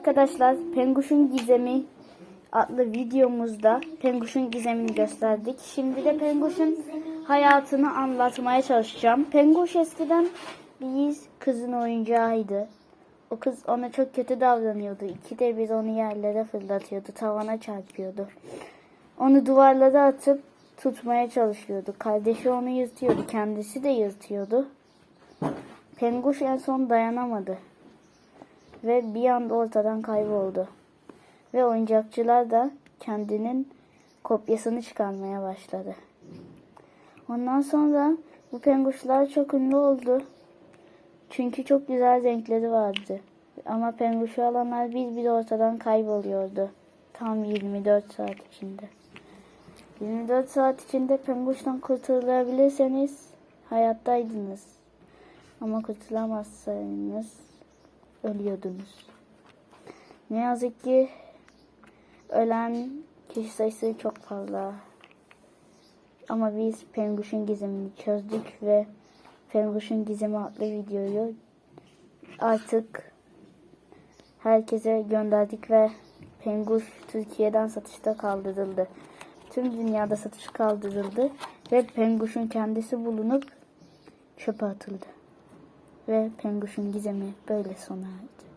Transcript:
Arkadaşlar Penguş'un Gizemi adlı videomuzda Penguş'un gizemini gösterdik. Şimdi de Penguş'un hayatını anlatmaya çalışacağım. Penguş eskiden bir kızın oyuncağıydı. O kız ona çok kötü davranıyordu. İkide bir onu yerlere fırlatıyordu. Tavana çarpıyordu. Onu duvarlara atıp tutmaya çalışıyordu. Kardeşi onu yırtıyordu. Kendisi de yırtıyordu. Penguş en son dayanamadı ve bir anda ortadan kayboldu. Ve oyuncakçılar da kendinin kopyasını çıkarmaya başladı. Ondan sonra bu penguşlar çok ünlü oldu. Çünkü çok güzel renkleri vardı. Ama penguşu alanlar bir bir ortadan kayboluyordu. Tam 24 saat içinde. 24 saat içinde penguştan kurtulabilirseniz hayattaydınız. Ama kurtulamazsanız ölüyordunuz. Ne yazık ki ölen kişi sayısı çok fazla. Ama biz Penguş'un gizemini çözdük ve Penguş'un gizemi adlı videoyu artık herkese gönderdik ve Penguş Türkiye'den satışta kaldırıldı. Tüm dünyada satış kaldırıldı ve Penguş'un kendisi bulunup çöpe atıldı. Ve Penguş'un gizemi böyle sona erdi.